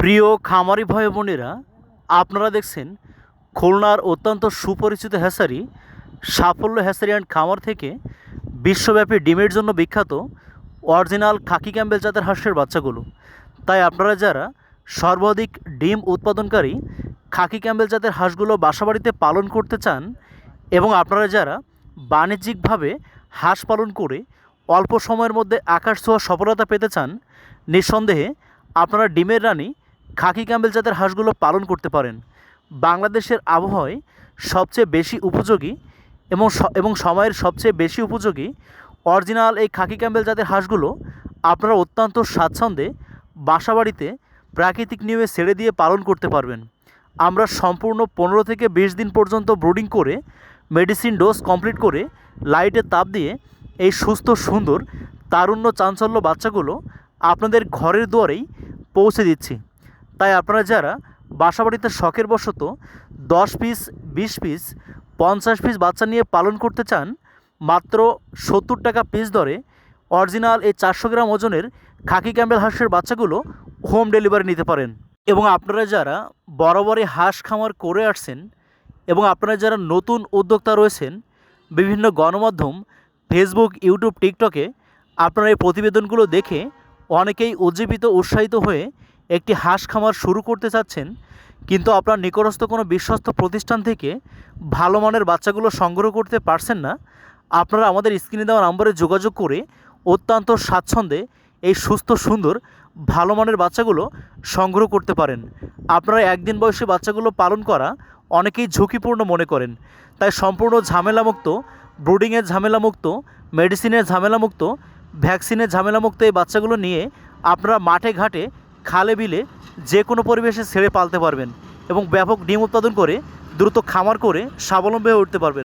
প্রিয় খামারি ভাই বোনেরা, আপনারা দেখছেন খুলনার অত্যন্ত সুপরিচিত হ্যাসারি, সাফল্য হ্যাসারি অ্যান্ড খামার থেকে বিশ্বব্যাপী ডিমের জন্য বিখ্যাত অরিজিনাল খাকি ক্যাম্বেল জাতের হাঁসের বাচ্চাগুলো। তাই আপনারা যারা সর্বাধিক ডিম উৎপাদনকারী খাকি ক্যাম্বেল জাতের হাঁসগুলো বাসাবাড়িতে পালন করতে চান এবং আপনারা যারা বাণিজ্যিকভাবে হাঁস পালন করে অল্প সময়ের মধ্যে আকাশ ছোঁয়া সফলতা পেতে চান, নিঃসন্দেহে আপনারা ডিমের রানী খাকি ক্যাম্বেল জাতের হাঁসগুলো পালন করতে পারেন। বাংলাদেশের আবহাওয়ায় সবচেয়ে বেশি উপযোগী এবং এবং সময়ের সবচেয়ে বেশি উপযোগী অরিজিনাল এই খাকি ক্যাম্বেল জাতের হাঁসগুলো আপনারা অত্যন্ত স্বাচ্ছন্দ্যে বাসাবাড়িতে প্রাকৃতিক নিয়মে ছেড়ে দিয়ে পালন করতে পারবেন। আমরা সম্পূর্ণ পনেরো থেকে বিশ দিন পর্যন্ত ব্রুডিং করে মেডিসিন ডোজ কমপ্লিট করে লাইটের তাপ দিয়ে এই সুস্থ, সুন্দর, তারুণ্য, চাঞ্চল্য বাচ্চাগুলো আপনাদের ঘরের দুয়ারেই পৌঁছে দিচ্ছি। তাই আপনারা যারা বাসা বাসাবাড়িতে শখের বশত দশ পিস বিশ পিস পঞ্চাশ পিস বাচ্চা নিয়ে পালন করতে চান, মাত্র সত্তর টাকা পিস দরে অরিজিনাল এই চারশো গ্রাম ওজনের খাকি ক্যাম্বেল হাঁসের বাচ্চাগুলো হোম ডেলিভারি নিতে পারেন। এবং আপনারা যারা বরাবরই হাঁস খামার করে আসছেন এবং আপনারা যারা নতুন উদ্যোক্তা রয়েছেন, বিভিন্ন গণমাধ্যম ফেসবুক ইউটিউব টিকটকে আপনারা এই প্রতিবেদনগুলো দেখে অনেকেই উজ্জীবিত, উৎসাহিত হয়ে একটি হাঁস খামার শুরু করতে চাচ্ছেন, কিন্তু আপনার নিকটস্থ কোনো বিশ্বস্ত প্রতিষ্ঠান থেকে ভালো মানের বাচ্চাগুলো সংগ্রহ করতে পারছেন না, আপনারা আমাদের স্ক্রিনে দেওয়া নম্বরে যোগাযোগ করে অত্যন্ত স্বাচ্ছন্দ্যে এই সুস্থ, সুন্দর, ভালো মানের বাচ্চাগুলো সংগ্রহ করতে পারেন। আপনারা একদিন বয়সী বাচ্চাগুলো পালন করা অনেকেই ঝুঁকিপূর্ণ মনে করেন। তাই সম্পূর্ণ ঝামেলামুক্ত ব্রুডিংয়ের ঝামেলামুক্ত মেডিসিনের ঝামেলামুক্ত ভ্যাকসিনের ঝামেলামুক্ত এই বাচ্চাগুলো নিয়ে আপনারা মাঠে ঘাটে খালে বিলে যে কোনো পরিবেশে ছেড়ে পালতে পারবেন এবং ব্যাপক ডিম উৎপাদন করে দ্রুত খামার করে স্বাবলম্বী হয়ে উঠতে পারবেন।